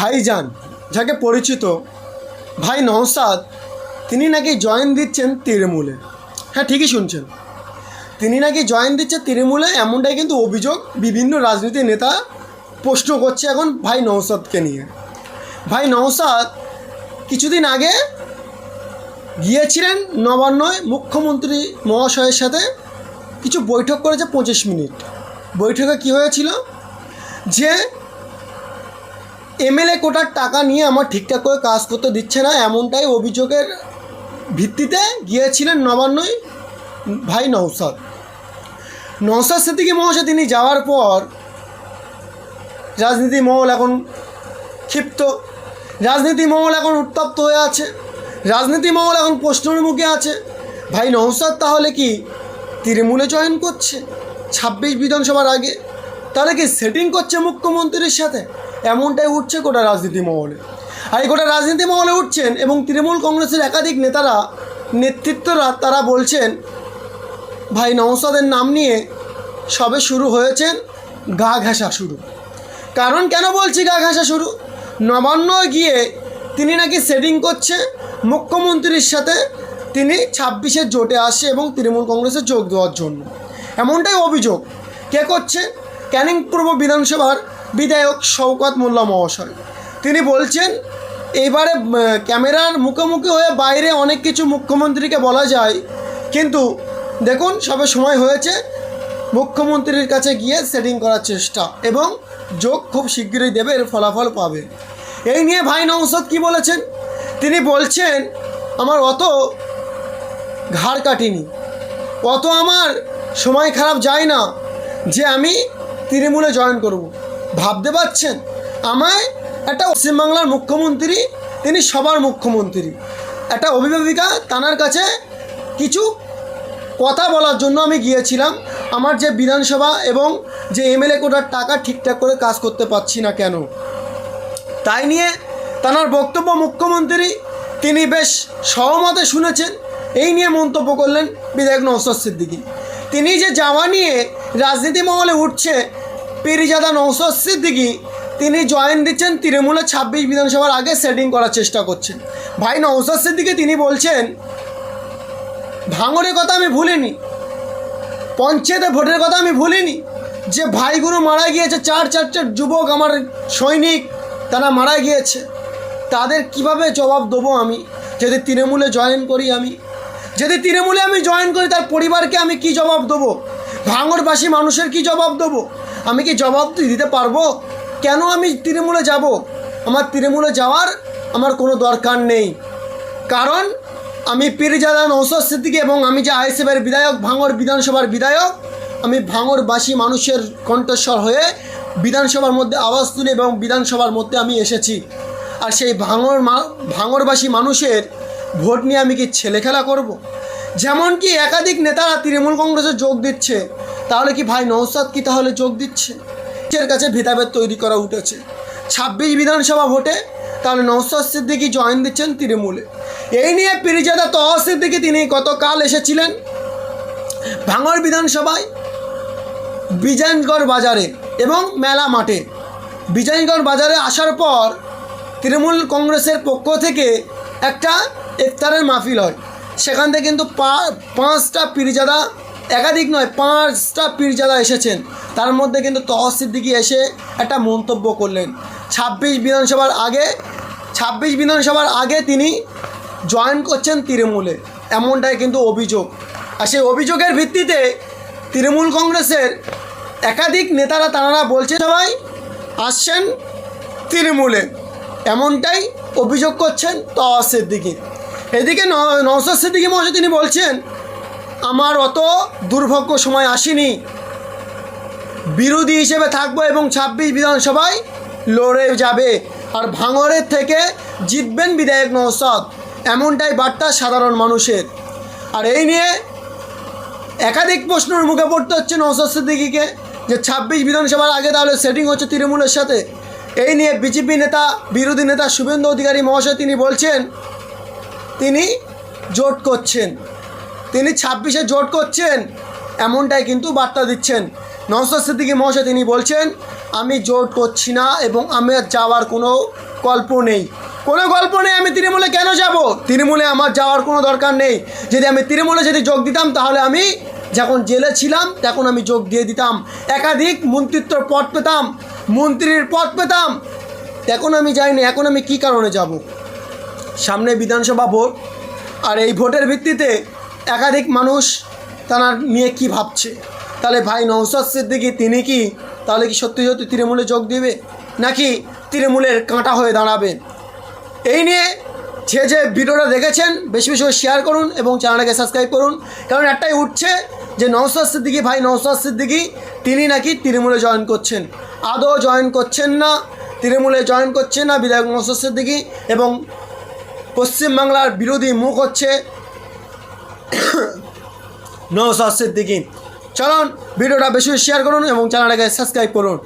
ভাইজান, যাকে পরিচিত ভাই নওসাদ, তিনি নাকি জয়েন দিচ্ছেন তৃণমূলে। হ্যাঁ ঠিকই শুনছেন। তিনি নাকি জয়েন দিচ্ছে তৃণমূলে, এমনটাই কিন্তু অভিযোগ বিভিন্ন রাজনীতি নেতা প্রশ্ন করছে এখন ভাই নওসাদকে নিয়ে। ভাই নওসাদ কিছুদিন আগে গিয়েছিলেন নবান্নয় মুখ্যমন্ত্রী মহাশয়ের সাথে কিছু বৈঠক করেছে পঁচিশ মিনিট। বৈঠকে কী হয়েছিল? যে এমএলএ কোটার টাকা নিয়ে আমার ঠিকঠাক করে কাজ করতে দিচ্ছে না, এমনটাই অভিযোগের ভিত্তিতে গিয়েছিলেন নবান্নয় ভাই নৌসাদ নৌসাদ সিদ্দিকী মহাশয়, তিনি যাওয়ার পর রাজনীতি মহল এখন ক্ষিপ্ত। রাজনীতি মহল এখন উত্তপ্ত হয়ে আছে। রাজনীতি মহল এখন প্রশ্নের মুখে আছে। ভাই নৌসাদ তাহলে কি তৃণমূলে জয়েন করছে? ছাব্বিশ বিধানসভার আগে। তাহলে কি সেটিং করছে মুখ্যমন্ত্রীর সাথে? এমনটাই উঠছে গোটা রাজনীতি মহলে। আর এই গোটা রাজনীতি মহলে উঠছেন এবং তৃণমূল কংগ্রেসের একাধিক নেতারা, নেতৃত্বরা, তারা বলছেন, ভাই, নওসাদের নাম নিয়ে সবে শুরু হয়েছেন গা ঘেঁষা শুরু। কারণ কেন বলছি গা ঘেঁষা শুরু? নবান্ন গিয়ে তিনি নাকি সেটিং করছে, মুখ্যমন্ত্রীর সাথে তিনি ছাব্বিশের জোটে আসে এবং তৃণমূল কংগ্রেসে যোগ দেওয়ার জন্য। এমনটাই অভিযোগ। কে করছে? ক্যানিং পূর্ব বিধানসভার বিধায়ক শওকত মোল্লা মহাশয়। তিনি বলছেন, এবারে ক্যামেরার মুখোমুখি হয়ে বাইরে অনেক কিছু মুখ্যমন্ত্রীকে বলা যায়। কিন্তু দেখুন, সবে সময় হয়েছে। মুখ্যমন্ত্রীর কাছে গিয়ে সেটিং করার চেষ্টা এবং যোগ খুব শীঘ্রই দেবে, এর ফলাফল পাবে। এই নিয়ে ভাই নৌসদ কি বলেছেন? তিনি বলছেন, আমার অত ঘাড় কাটিনি। অত আমার সময় খারাপ যায় না যে আমি তৃণমূলে জয়েন করব। ভাবতে পারছেন? আমায় একটা পশ্চিমবাংলার মুখ্যমন্ত্রী, তিনি সবার মুখ্যমন্ত্রী। একটা অভিভাবিকা তানার কাছে কিছু কথা বলার জন্য আমি গিয়েছিলাম। আমার যে বিধানসভা এবং যে এমএলএ কোটার টাকা ঠিকঠাক করে কাজ করতে পারছি না কেন? তাই নিয়ে তানার বক্তব্য মুখ্যমন্ত্রী, তিনি বেশ সহমতে শুনেছেন। এই নিয়ে মন্তব্য করলেন বিধায়ক নৌসদ সিদ্দিকী। তিনি যে যাওয়া নিয়ে রাজনীতি মহলে উঠছে পিরিজাদা নৌসদ সিদ্দিকী, তিনি জয়েন দিচ্ছেন তৃণমূলের ছাব্বিশ বিধানসভার আগে সেটিং করার চেষ্টা করছেন। ভাই নৌসদ সিদ্দিকী, তিনি বলছেন ভাঙরের কথা আমি ভুলিনি। পঞ্চায়েতে ভোটের কথা আমি ভুলিনি। যে ভাইগুলো মারা গিয়েছে, চার চারটে যুবক আমার সৈনিক, তারা মারা গিয়েছে। তাদের কীভাবে জবাব দেবো আমি? যদি তৃণমূলে জয়েন করি আমি? যদি তৃণমূলে আমি জয়েন করি, তার পরিবারকে আমি কি জবাব দেবো? ভাঙরবাসী মানুষের কি জবাব দেবো? আমি কি জবাব দিতে পারব? কেন আমি তৃণমূলে যাব? আমার তৃণমূলে যাওয়ার আমার কোনো দরকার নেই। কারণ আমি পীরজাদা নৌসদ সিদ্দিকি এবং আমি যে আইএসএফের বিধায়ক ভাঙর বিধানসভার বিধায়ক, আমি ভাঙরবাসী মানুষের কণ্ঠস্বর হয়ে বিধানসভার মধ্যে আওয়াজ তুলে এবং বিধানসভার মধ্যে আমি এসেছি। আর সেই ভাঙর ভাঙরবাসী মানুষের ভোট নিয়ে আমি কি ছেলে খেলা করব। যেমন কি একাধিক নেতারা তৃণমূল কংগ্রেসে যোগ দিচ্ছে, তাহলে কি ভাই নৌসাদ কি তাহলে যোগ দিচ্ছে? এর কাছে ভেদাভেদ তৈরি করা উঠেছে। ছাব্বিশ বিধানসভা ভোটে তাহলে নৌসাদ সিদ্দিকি জয়েন দিচ্ছেন তৃণমূলে। এই নিয়ে পিরিজাদা তহ সিদ্দিকি তিনি গতকাল এসেছিলেন ভাঙর বিধানসভায় বিজয়গড় বাজারে এবং মেলা মাঠে। বিজয়গড় বাজারে আসার পর তৃণমূল কংগ্রেসের পক্ষ থেকে একটা ইফতারের মাহফিল হয়। সেখান থেকে কিন্তু পাঁচটা পীরজাদা, একাধিক নয়, পাঁচটা পীরজাদা এসেছেন। তার মধ্যে কিন্তু তহসিল দিকে এসে একটা মন্তব্য করলেন। ছাব্বিশ বিধানসভার আগে, ছাব্বিশ বিধানসভার আগে তিনি জয়েন করছেন তৃণমূলে। এমনটাই কিন্তু অভিযোগ। আর সেই অভিযোগের ভিত্তিতে তৃণমূল কংগ্রেসের একাধিক নেতারা তারা বলছে, সবাই আসছেন তৃণমূলে। এমনটাই অভিযোগ করছেন তওয়াজ সিদ্দিকি। এদিকে ন- নওশাদ সিদ্দিকি মহাশয় তিনি বলছেন, আমার অত দুর্ভাগ্য সময় আসেনি। বিরোধী হিসেবে থাকব এবং ছাব্বিশ বিধানসভায় লড়ে যাবে। আর ভাঙরের থেকে জিতবেন বিধায়ক নৌসাদ এমনটাই বার্তা সাধারণ মানুষের। আর এই নিয়ে একাধিক প্রশ্নের মুখে পড়তে হচ্ছে নৌসাদ সিদ্দিকিকে যে ছাব্বিশ বিধানসভার আগে তাহলে সেটিং হচ্ছে তৃণমূলের সাথে। এই নিয়ে বিজেপি নেতা, বিরোধী নেতা শুভেন্দু অধিকারী মহাশয় তিনি বলছেন তিনি জোট করছেন। তিনি ছাব্বিশে জোট করছেন, এমনটাই কিন্তু বার্তা দিচ্ছেন। নওসাদ সিদ্দিকী মহাশয় তিনি বলছেন, আমি জোট করছি না এবং আমার যাওয়ার কোনো গল্প নেই। কোনো গল্প নেই, আমি তৃণমূলে কেন যাব? তৃণমূলে আমার যাওয়ার কোনো দরকার নেই। যদি আমি তৃণমূলে যদি যোগ দিতাম, তাহলে আমি যখন জেলে ছিলাম, তখন আমি যোগ দিয়ে দিতাম। একাধিক মন্ত্রিত্ব পদ পেতাম, মন্ত্রীর পদ পেতাম। এখন আমি যাইনি, এখন আমি কী কারণে যাব? সামনে বিধানসভা ভোট, আর এই ভোটের ভিত্তিতে একাধিক মানুষ তারা নিয়ে কি ভাবছে? তাহলে ভাই নৌসাদ সিদ্দিকি, তিনি কি তাহলে কি সত্যি সত্যি তৃণমূলে যোগ দিবে? নাকি তৃণমূলের কাঁটা হয়ে দাঁড়াবেন? এই নিয়ে যে যে ভিডিওটা দেখেছেন, বেশি বেশি শেয়ার করুন এবং চ্যানেলটাকে সাবস্ক্রাইব করুন। কারণ একটাই উঠছে যে নৌসাদ সিদ্দিকি ভাই নৌসাদ সিদ্দিকি, তিনি নাকি তৃণমূলে জয়েন করছেন। আদৌ জয়েন করছেন না, তৃণমূলে জয়েন করছেন না বিধায়ক নৌসাদ সিদ্দিকি এবং পশ্চিমবাংলার বিরোধী মুখ হচ্ছে নৌসাদ সিদ্দিকি। চলুন, ভিডিওটা বেশি শেয়ার করুন এবং চ্যানেলটাকে সাবস্ক্রাইব করুন।